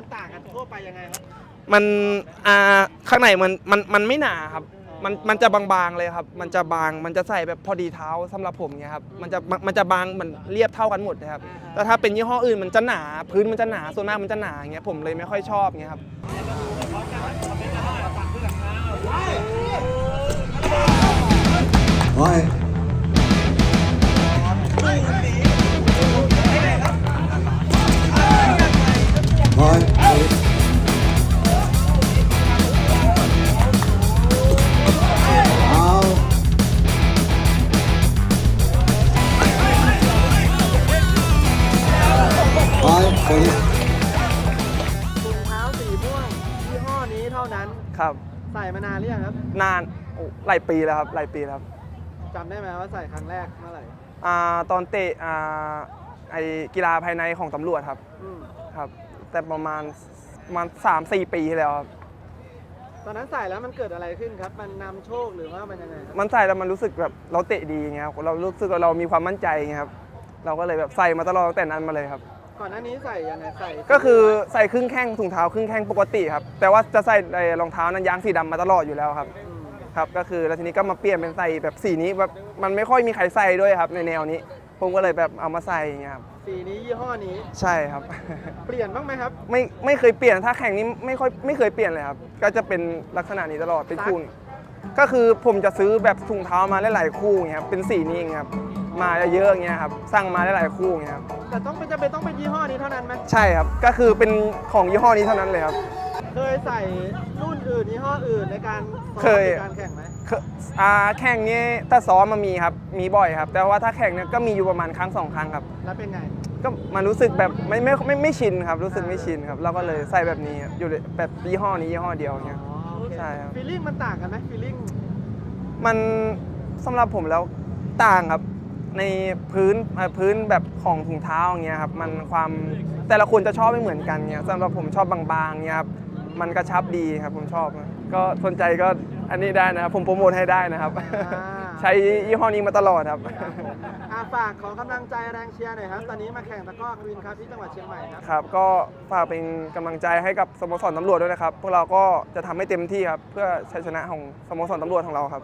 มันต่างกันทั่วไปยังไงครับ มันอ่าข้างในมันมันมันไม่หนาครับ มันมันจะบางๆเลยครับ มันจะบางมันจะใส่แบบพอดีเท้าสำหรับผมเนี่ยครับมันจะมันจะบางเหมือนเรียบเท่ากันหมดนะครับแต่ถ้าเป็นยี่ห้ออื่นมันจะหนา พื้นมันจะหนาส่วนมากมันจะหนาอย่างเงี้ยผมเลยไม่ค่อยชอบเงี้ยครับโอ้ย ครับ ใส่มานานหรือยังครับนานโอ้หลายปีแล้วครับหลายปีแล้วครับจำได้ไหมว่าใส่ครั้งแรกเมื่อไหร่อ่าตอนเตะอ่าไอกีฬาภายในของตำรวจครับอืมครับ แต่ประมาณประมาณสามสี่ปีที่แล้วครับ ตอนนั้นใส่แล้วมันเกิดอะไรขึ้นครับ มันนำโชคหรือว่ามันยังไงครับมันใส่แล้วมันรู้สึกแบบเราเตะดีไงครับเรารู้สึกว่าเรามีความมั่นใจไงครับ เราก็เลยแบบใส่มาตลอดตั้งแต่นั้นมาเลยครับ ก่อนหน้านี้ใส่ยังไงใส่ก็คือใส่ครึ่งแข้งถุงเท้าครึ่งแข้งปกติครับ แต่ว่าจะใส่ไอ้รองเท้านั้นยางสีดำมาตลอดอยู่แล้วครับอืมครับ ก็คือแล้วทีนี้ก็มาเปลี่ยนเป็นใส่แบบสีนี้แบบมันไม่ค่อยมีใครใส่ด้วยครับ ในแนวนี้ ผมก็เลยแบบเอามาใส่อย่างเงี้ยครับ สีนี้ยี่ห้อนี้ ใช่ครับ เปลี่ยนบ้างไหมครับไม่ไม่เคยเปลี่ยนถ้าแข่งนี้ไม่ค่อยไม่เคยเปลี่ยนเลยครับ ก็จะเป็นลักษณะนี้ตลอดเป็นคู่นี้ ก็คือผมจะซื้อแบบถุงเท้ามาหลายๆคู่อย่างเงี้ยครับเป็นสีนี้อย่างเงี้ยครับมาเยอะๆอย่างเงี้ยครับสั่งมาหลายๆคู่อย่างเงี้ยครับแต่ต้องเป็นจะเป็นต้องเป็นยี่ห้อนี้เท่านั้นไหมใช่ครับก็คือเป็นของยี่ห้อนี้เท่านั้นเลยครับ เคยใส่รุ่นอื่นยี่ห้ออื่นในการซ้อมเคย ในการแข่งไหมคืออ่าแข่งนี้ถ้าซ้อมมามีครับมีบ่อยครับ แต่ว่าถ้าแข่งเนี่ยก็มีอยู่ประมาณครั้งสองครั้งครับ แล้วเป็นไง ก็มันรู้สึกแบบไม่ไม่ไม่ไม่ชินครับ รู้สึกไม่ชินครับเราก็เลยใส่แบบนี้ครับอยู่แบบยี่ห้อนี้ยี่ห้อเดียวอย่างเงี้ยอ๋อโอเค ใช่ครับ ฟีลลิ่งมันต่างกันไหมฟีลลิ่งมันสำหรับผมแล้วต่างครับ ในพื้นเอ่อพื้นแบบของถุงเท้าอย่างเงี้ยครับมันความแต่ละคนจะชอบไม่เหมือนกันเงี้ยสำหรับผมชอบบางๆเงี้ยครับมันกระชับดีครับผมชอบ ก็สนใจก็อันนี้ได้นะครับผมโปรโมทให้ได้นะครับ ใช้ยี่ห้อนี้มาตลอดครับ อาฝากขอกำลังใจแรงเชียร์หน่อยครับ ตอนนี้มาแข่งตะกร้อกวินครับที่จังหวัดเชียงใหม่ครับ ครับ ก็ฝากเป็นกำลังใจให้กับสโมสรตำรวจด้วยนะครับ พวกเราก็จะทำให้เต็มที่ครับ เพื่อชัยชนะของสโมสรตำรวจของเราครับ